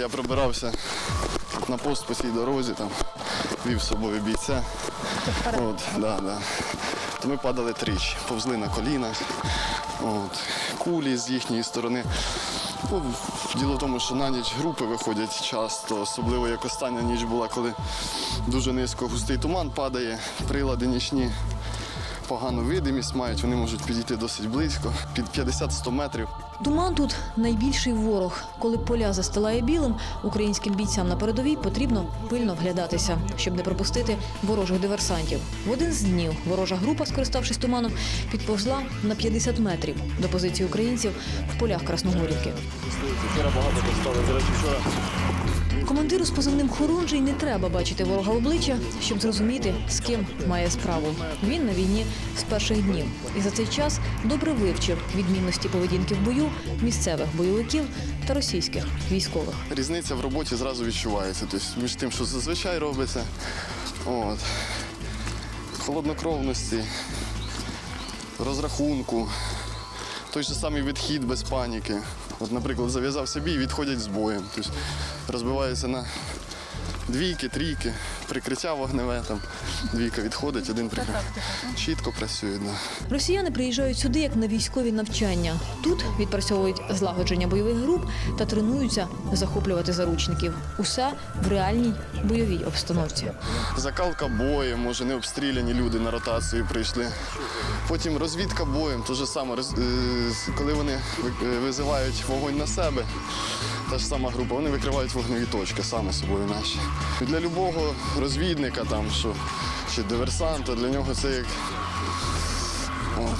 Я пробирався на пост по цій дорозі, там, вів з собою бійця. От, да, да. То ми падали тричі, повзли на коліна. От, кулі з їхньої сторони. Ну, діло в тому, що на ніч групи виходять часто, особливо як остання ніч була, коли дуже низько густий туман падає, прилади нічні погану видимість мають, вони можуть підійти досить близько, під 50-100 метрів. Туман тут найбільший ворог. Коли поля застилає білим, українським бійцям на передовій потрібно пильно вглядатися, щоб не пропустити ворожих диверсантів. В один з днів ворожа група, скориставшись туманом, підповзла на 50 метрів до позиції українців в полях Красногорівки. Командиру з позивним Хорунжий не треба бачити ворога обличчя, щоб зрозуміти, з ким має справу. Він на війні з перших днів і за цей час добре вивчив відмінності поведінки в бою місцевих бойовиків та російських військових. Різниця в роботі зразу відчувається. Тобто між тим, що зазвичай робиться, от, холоднокровності, розрахунку, той же самий відхід без паніки. От, наприклад, зав'язався бій, відходять з боєм. Тобто розбиваються на двійки, трійки, прикриття вогневе, там, двійка відходить, один прикриття. Чітко працює. Да. Росіяни приїжджають сюди як на військові навчання. Тут відпрацьовують злагодження бойових груп та тренуються захоплювати заручників. Усе в реальній бойовій обстановці. Закалка боєм, може не обстріляні люди на ротацію прийшли. Потім розвідка боєм, те ж саме, е, коли вони е, визивають вогонь на себе, та ж сама група, вони викривають вогневі точки саме собою наші. Для любого розвідника там, що, чи диверсанта, для нього це як от,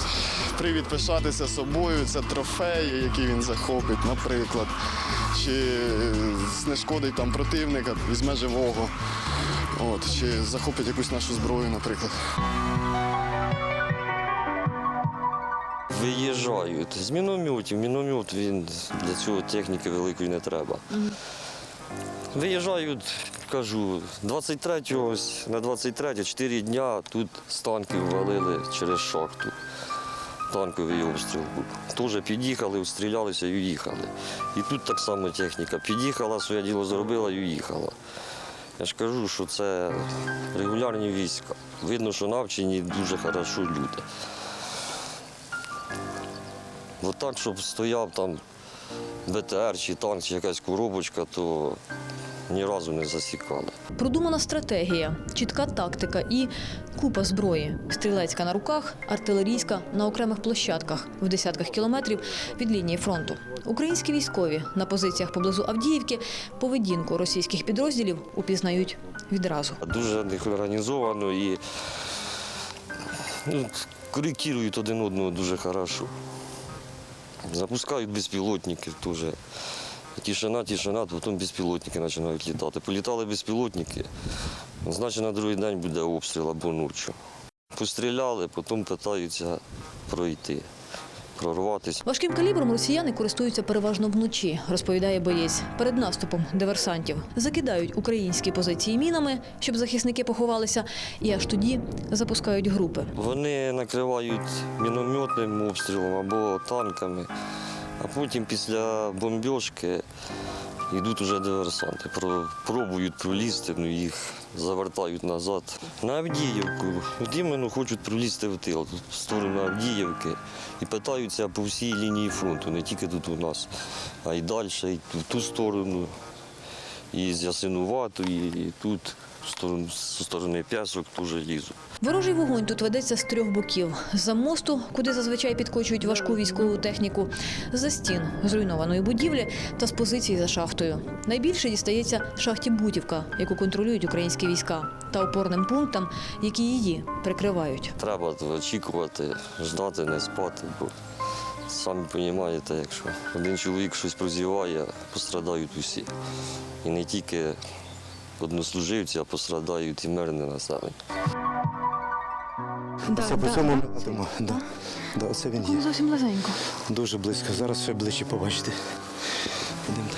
привід пишатися собою, це трофеї, які він захопить, наприклад. Чи знешкодить там противника, візьме живого. От, чи захопить якусь нашу зброю, наприклад. Виїжджають з мінометів. Міномет він для цього техніки великої не треба. Виїжджають, кажу, 23-го, ось на 23 4 дня тут з танків валили через шахту. Танковий обстріл був. Теж під'їхали, обстрілялися і уїхали. І тут так само техніка. Під'їхала, своє діло зробила і уїхала. Я ж кажу, що це регулярні війська. Видно, що навчені дуже хорошо люди. Бо так, щоб стояв там БТР чи танк, чи якась коробочка, то ні разу не засікали. Продумана стратегія, чітка тактика і купа зброї. Стрілецька на руках, артилерійська на окремих площадках в десятках кілометрів від лінії фронту. Українські військові на позиціях поблизу Авдіївки поведінку російських підрозділів упізнають відразу. Дуже них організовано і ну, коректують один одного дуже хорошо. Запускають безпілотників теж. Тишина, тишина, потім безпілотники починають літати. Політали безпілотники, значить на другий день буде обстріл або ночі. Постріляли, потім питаються пройти, прорватися. Важким калібром росіяни користуються переважно вночі, розповідає боєць. Перед наступом диверсантів закидають українські позиції мінами, щоб захисники поховалися, і аж тоді запускають групи. Вони накривають мінометним обстрілом або танками, а потім після бомбіжки йдуть уже диверсанти. Пробують пролізти, ну їх завертають назад. На Авдіївку. От іменно хочуть пролізти в тил, в сторону Авдіївки. І питаються по всій лінії фронту, не тільки тут у нас, а й далі, і в ту сторону, і з Ясинуватої, і тут, в сторону, з сторони Пясок теж лізуть. Ворожий вогонь тут ведеться з трьох боків: з-за мосту, куди зазвичай підкочують важку військову техніку, за стін зруйнованої будівлі та з позицій за шахтою. Найбільше дістається шахті Бутівка, яку контролюють українські війська, та опорним пунктам, які її прикривають. Треба очікувати, ждати, не спати, бо самі розумієте, якщо один чоловік щось прозіває, пострадають усі. І не тільки однослуживці, а пострадають і мирне населення. Це по цьому ми летимо. Да. Да, оце він є. Зовсім близенько. Дуже близько. Зараз ще ближче побачите. Ідемте.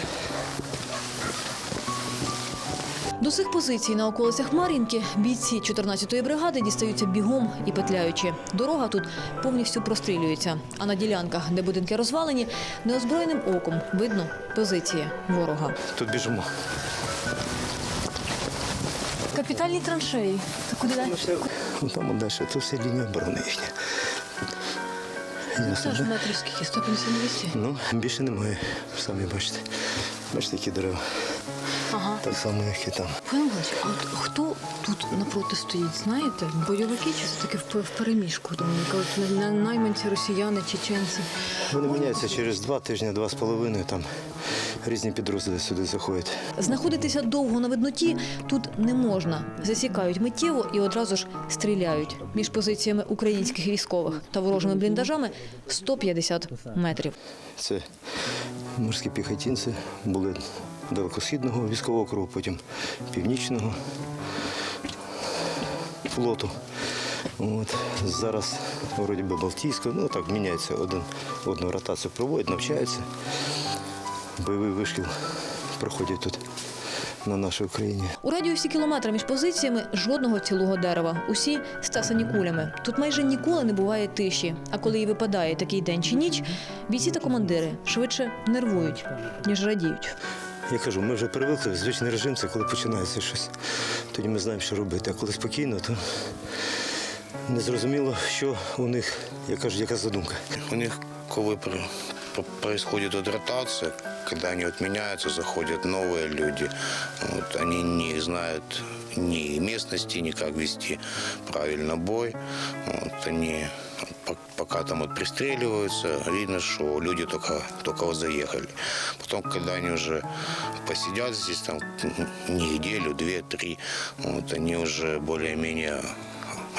До цих позицій на околицях Мар'їнки бійці 14-ї бригади дістаються бігом і петляючи. Дорога тут повністю прострілюється. А на ділянках, де будинки розвалені, неозброєним оком видно позиції ворога. Тут біжимо. Капітальні траншеї. Це куди далі? Вон Там далі, то все лінія оборони їхня. Ясно, Це ж метрів скільки? 150 Ну, більше немає, самі бачите. Бачите, які дерева. Ага. Так само, як і там. Пане Миколаївич, а от хто тут напроти стоїть, знаєте? Бойовики чи це таке в, в переміжку? Там кажуть, на- на- найманці, росіяни, чеченці. Вони міняються через два тижні, два з половиною. Там різні підрозділи сюди заходять. Знаходитися довго на видноті тут не можна. Засікають миттєво і одразу ж стріляють. Між позиціями українських військових та ворожими бліндажами 150 метрів. Це морські піхотинці були далекосхідного військового округу, потім північного флоту. От. Зараз вроді би Балтійського, ну так міняється один одну ротацію проводять, навчаються. Бойовий вишкіл проходять тут на нашій Україні. У радіусі кілометра між позиціями жодного цілого дерева. Усі стесані кулями. Тут майже ніколи не буває тиші. А коли і випадає такий день чи ніч, бійці та командири швидше нервують, ніж радіють. Я кажу, ми вже привикли звичний режим, це коли починається щось. Тоді ми знаємо, що робити. А коли спокійно, то незрозуміло, що у них, я кажу, яка задумка. У них коли при- по- происходит вот ротация, когда они вот меняются, заходят новые люди, вот, они не знают ни местности, ни как вести правильно бой. Вот, они по- пока там вот пристреливаются, видно, что люди только, только вот заехали. Потом, когда они уже посидят здесь там неделю, две, три, вот, они уже более-менее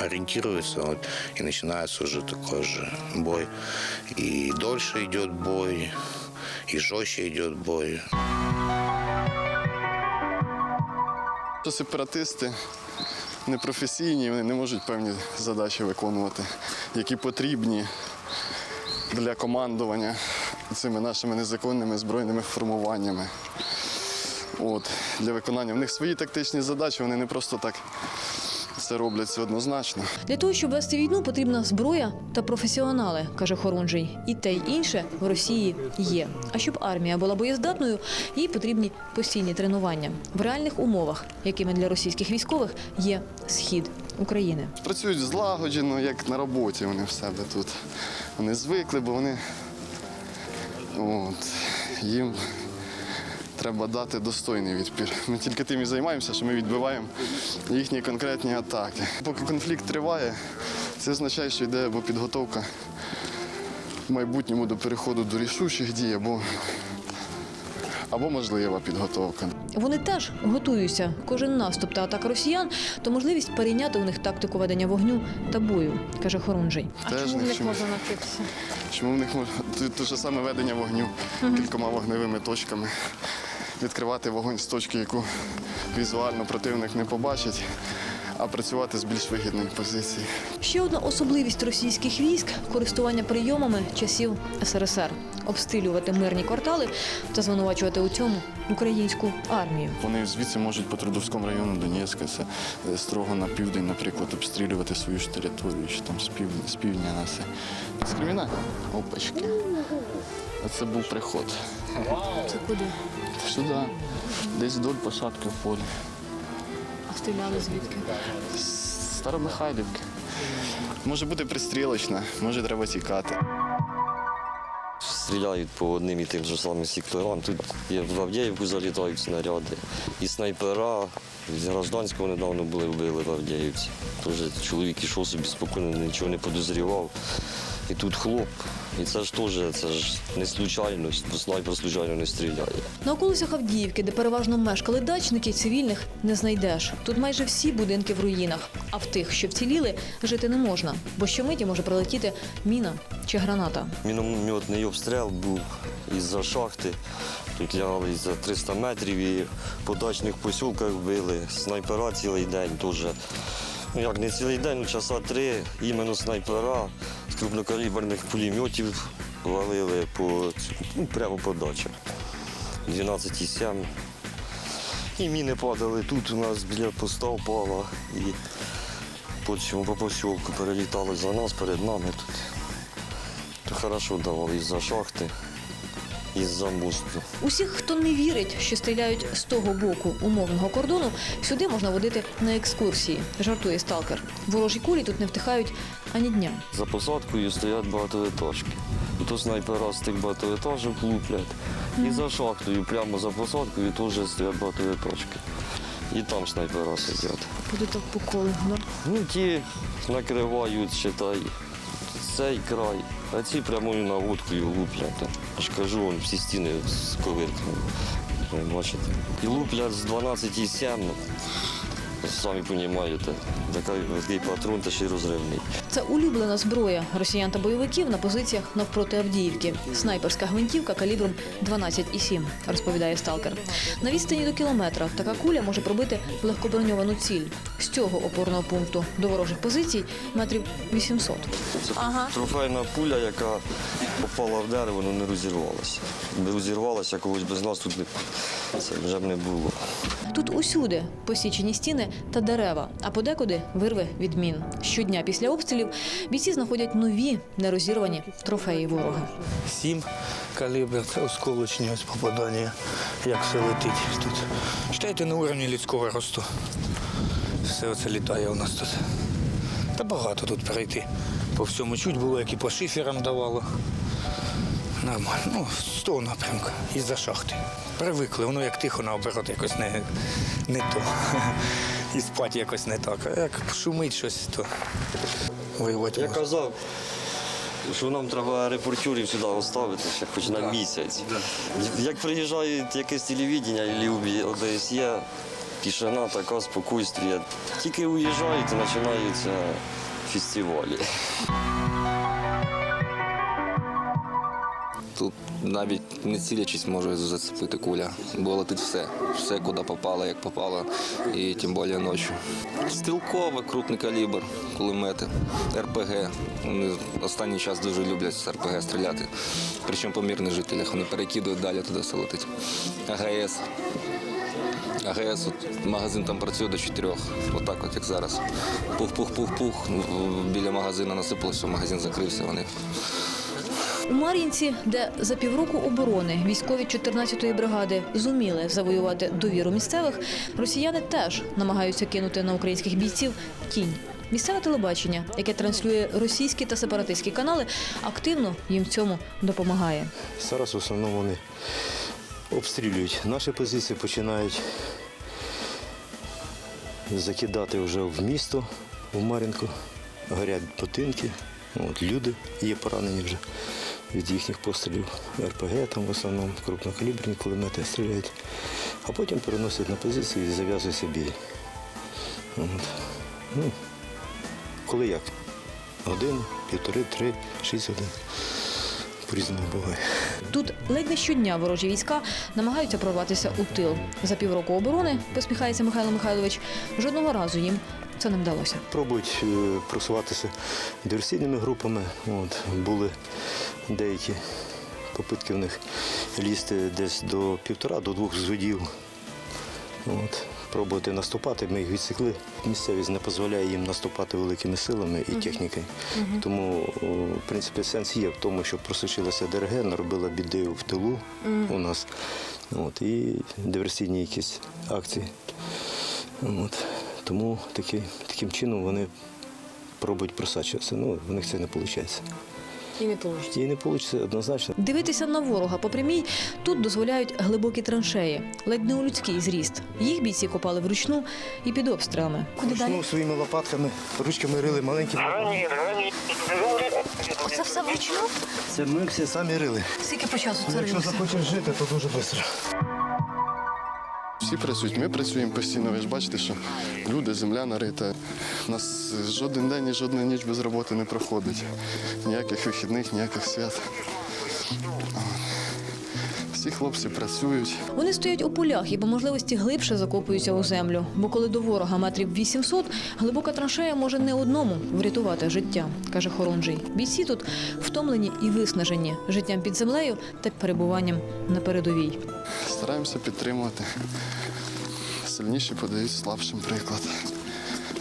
ориентируются, вот, и начинается уже такой же бой. И дольше идет бой, и жестче идет бой. Сепаратисти непрофесійні, вони не можуть певні задачі виконувати, які потрібні для командування цими нашими незаконними збройними формуваннями. От, для виконання. В них свої тактичні задачі, вони не просто так це роблять це однозначно. Для того, щоб вести війну, потрібна зброя та професіонали, каже Хорунжий. І те й інше в Росії є. А щоб армія була боєздатною, їй потрібні постійні тренування в реальних умовах, якими для російських військових є схід України. Працюють злагоджено, як на роботі вони в себе тут. Вони звикли, бо вони от, їм треба дати достойний відпір. Ми тільки тим і займаємося, що ми відбиваємо їхні конкретні атаки. Поки конфлікт триває, це означає, що йде або підготовка в майбутньому до переходу до рішучих дій, або, або можлива підготовка. Вони теж готуються. Кожен наступ та атака росіян то можливість перейняти у них тактику ведення вогню та бою, каже Хорунжий. Теж в них можна навчитися? Чому в них мож- те- те ж саме ведення вогню кількома вогневими точками. Відкривати вогонь з точки, яку візуально противник не побачить, а працювати з більш вигідної позиції. Ще одна особливість російських військ користування прийомами часів СРСР, обстрілювати мирні квартали та звинувачувати у цьому українську армію. Вони звідси можуть по Трудовському району Донецька, це е, строго на південь, наприклад, обстрілювати свою ж територію, чи там з півдня, з півдня на це. З Креміна? Опачки. Це був приход. Це куди? Сюди, десь вдоль посадки в полі. А стріляли звідки? З Старомихайлівки. Може бути пристрілочна, може треба тікати. Стріляють по одним і тим же самим секторам. Тут є в Авдіївку залітають снаряди. І снайпера з гражданського недавно були вбили в Авдіївці. Тож чоловік ішов собі спокійно, нічого не подозрівав. І тут хлоп. І це ж теж це ж не случайно, снайпер случайно не стріляє. На околицях Авдіївки, де переважно мешкали дачники, цивільних не знайдеш. Тут майже всі будинки в руїнах, а в тих, що вціліли, жити не можна, бо щомиті може прилетіти міна чи граната. Мінометний обстріл був із-за шахти. Тут лягали за 300 метрів і по дачних посілках били. Снайпера цілий день теж. Як не цілий день, ну часа три, іменно снайпера з крупнокаліберних пулеметів валили по, ну, прямо по дачах. 12,7. І міни падали тут у нас біля поста впала. І потім по посілку перелітали за нас, перед нами тут. То хорошо давали із-за шахти, із-за. Усіх, хто не вірить, що стріляють з того боку умовного кордону, сюди можна водити на екскурсії, жартує сталкер. Ворожі кулі тут не втихають ані дня. За посадкою стоять багатоетажки. І то снайпера з тих багатоетажок луплять. І за шахтою, прямо за посадкою, теж стоять багатоетажки. І там снайпера сидять. Буде так по колу, да? Ну, ті накривають, считай, цей край, а ці прямою наводкою луплять. Я кажу, вон всі стіни з ковирками. Бачите? І луплять з 12,7. ну, Самі розумієте, такий, патрон та ще й розривний. Це улюблена зброя росіян та бойовиків на позиціях навпроти Авдіївки. Снайперська гвинтівка калібром 12,7, розповідає сталкер. На відстані до кілометра така куля може пробити легкоброньовану ціль. З цього опорного пункту до ворожих позицій метрів 800. Це Ага. трофейна пуля, яка попала в дерево, але не розірвалася. Якби розірвалася, когось без нас тут не, це вже б не було. Тут усюди посічені стіни та дерева, а подекуди вирви від мін. Щодня після обстрілів бійці знаходять нові нерозірвані трофеї ворога. Сім калібр, це осколочні ось попадання, як все летить тут. Читайте на уровні людського росту. Все оце літає у нас тут. Та багато тут перейти. По всьому чуть було, як і по шиферам давало. Нормально. Ну, з того напрямку, із-за шахти. Привикли, воно як тихо наоборот, якось не, не то. І спати якось не так. А як шумить щось, то воювати Я казав, що нам треба репортерів сюди оставити ще хоч на місяць. Як приїжджають якесь телевідення або ОДСЄ, тишина така, спокійствие. Тільки уїжджають і починаються фестивалі. Тут навіть не цілячись може зацепити куля, бо летить все. Все, куди попало, як попало, і тим більше ночі. Стрілкове, крупний калібр, кулемети, РПГ. Вони останній час дуже люблять з РПГ стріляти. Причому по мирних жителях. Вони перекидують далі туди все летить. АГС. АГС, от, магазин там працює до чотирьох. Отак, от як зараз. Пух-пух-пух-пух. Біля магазину насипалося, магазин закрився. Вони У Мар'їнці, де за півроку оборони військові 14-ї бригади зуміли завоювати довіру місцевих, росіяни теж намагаються кинути на українських бійців тінь. Місцеве телебачення, яке транслює російські та сепаратистські канали, активно їм в цьому допомагає. Зараз в основному вони обстрілюють наші позиції, починають закидати вже в місто, в Мар'їнку. Горять будинки, от, люди є поранені вже від їхніх пострілів. РПГ там в основному крупнокаліберні кулемети стріляють, а потім переносять на позицію і зав'язується бій. Ну, коли як? Годину, півтори, три, шість годин. По-різному буває. Тут ледь не щодня ворожі війська намагаються прорватися у тил. За півроку оборони, посміхається Михайло Михайлович, жодного разу їм це не вдалося. Пробують е, просуватися диверсійними групами. От, були деякі попитки в них лізти десь до півтора, до двох зводів. От, пробувати наступати, ми їх відсікли. Місцевість не дозволяє їм наступати великими силами і технікою. Тому, в принципі, сенс є в тому, щоб просочилася ДРГ, наробила біди в тилу у нас. От, і диверсійні якісь акції. От. Тому таки, таким чином вони пробують просачуватися. Ну, в них це не виходить. І не вийде. І не вийде однозначно. Дивитися на ворога по прямій тут дозволяють глибокі траншеї, ледь не у людський зріст. Їх бійці копали вручну і під обстрілами. Куди далі? Своїми лопатками, ручками рили маленькі. Це все вручну? Це ми всі самі рили. Скільки по часу це Якщо захочеш жити, то дуже швидко. Всі працюють, ми працюємо постійно. Ви ж бачите, що люди, земля нарита. У нас жоден день і жодна ніч без роботи не проходить. Ніяких вихідних, ніяких свят. Всі хлопці працюють. Вони стоять у полях і по можливості глибше закопуються у землю. Бо коли до ворога метрів 800, глибока траншея може не одному врятувати життя, каже Хорунжий. Бійці тут втомлені і виснажені життям під землею та перебуванням на передовій. Стараємося підтримувати. сильніші подають слабшим приклад,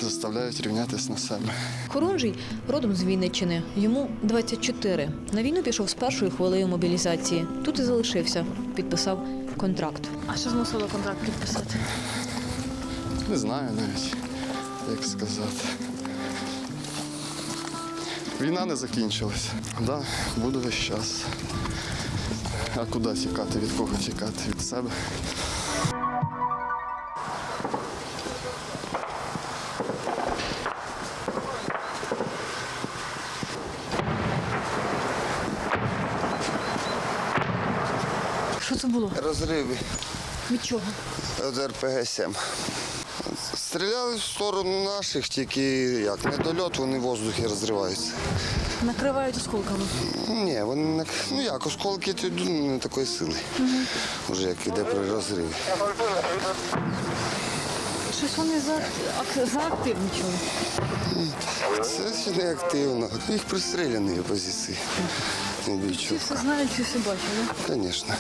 заставляють рівнятися на себе. Хорунжий родом з Вінниччини. Йому 24. На війну пішов з першою хвилею мобілізації. Тут і залишився. Підписав контракт. А що змусило контракт підписати? Не знаю навіть, як сказати. Війна не закінчилась. Да, буду весь час. А куди тікати? Від кого тікати? Від себе. Розриви Від чого? від РПГ-7. Стріляли в сторону наших, тільки як недольот, вони в воздухі розриваються. Накривають осколками. Ні, вони не ну як, осколки то йдуть ну, не такої сили. Вже як іде при розриві. Щось вони за, заактивничали. Це ще не активно. Їх пристріляні позиції. Бійчу. Все знають, всі все бачили. Звісно.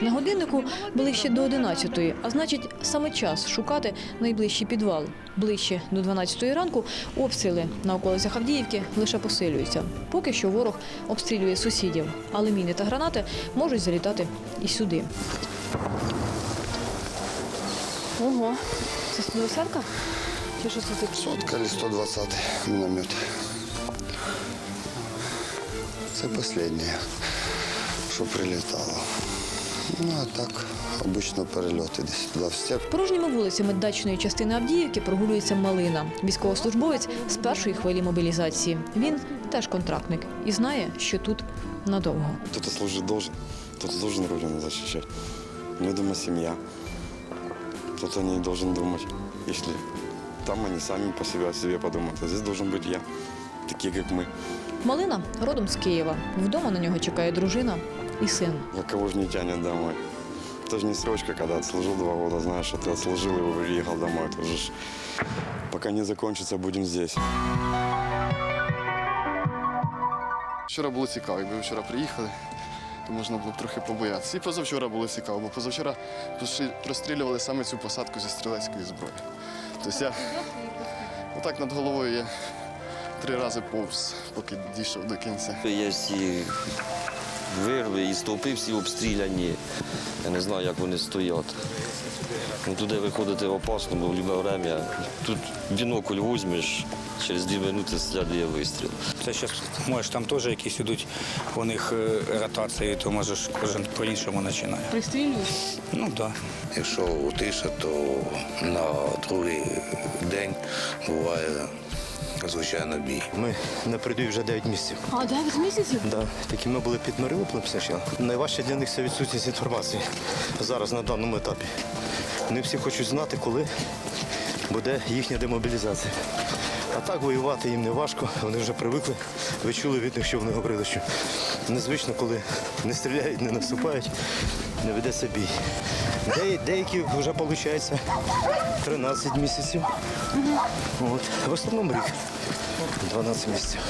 На годиннику ближче до 11-ї, а значить, саме час шукати найближчий підвал. Ближче до 12-ї ранку обстріли на околицях Авдіївки лише посилюються. Поки що ворог обстрілює сусідів, але міни та гранати можуть залітати і сюди. Ого, це 120-ка? Чи що це таке? Сотка чи 120 міномет. Це останнє, що прилітало. Ну а так, обично перельоти десь туди в степ. Порожніми вулицями дачної частини Авдіївки прогулюється Малина, військовослужбовець з першої хвилі мобілізації. Він теж контрактник і знає, що тут надовго. Кто-то служить должен, кто-то должен Родину защищать. У меня дома семья. Кто-то не должен думать, если там они сами по себе о себе подумают. А здесь должен быть я, такие как мы. Малина родом з Києва. Вдома на нього чекає дружина і син. А кого же не тянет домой? Это же не срочка, когда отслужил два года, знаешь, что ты отслужил и приехал домой. Это уже ж пока не закончится, будем здесь. Вчора було цікаво, якби ви вчора приїхали, то можна було б трохи побоятися. І позавчора було цікаво, бо позавчора поши- прострілювали саме цю посадку зі стрілецької зброї. Тобто я отак над головою я три рази повз, поки дійшов до кінця. Є всі вирви і стовпи всі обстріляні. Я не знаю, як вони стоять. Ну, туди виходити опасно, бо в будь-яке время тут бінокль візьмеш, через дві минути слідує вистріл. Це зараз, можеш, там теж якісь ідуть у них е, ротації, то можеш кожен по-іншому починає. Пристрілюють? Ну так. Да. Якщо тиша, то на другий день буває, звичайно, бій. Ми на передовій вже 9 місяців. А 9 місяців? Да, такі ми були під Маріуполем ще. Найважче для них це відсутність інформації зараз на даному етапі. Вони всі хочуть знати, коли буде їхня демобілізація. А так воювати їм не важко, вони вже привикли. Ви чули від них, що вони говорили, що незвично, коли не стріляють, не наступають, не ведеться бій. Де, деякі вже виходить 13 місяців. От. В основному рік. 12 місяців.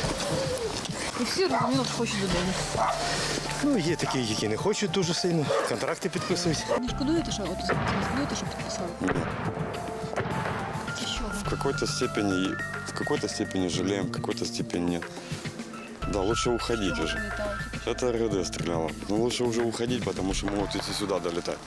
І всі розуміло, що хочуть додому. Ну, є такі, які не хочуть дуже сильно, контракти підписують. Не шкодуєте, що от не шкодуєте, що підписали? Що? Какой-то степени, в какой-то степени жалеем, в какой-то степени нет. Да, лучше уходить уже. Это РД стреляло. Но лучше уже уходить, потому что могут идти сюда долетать.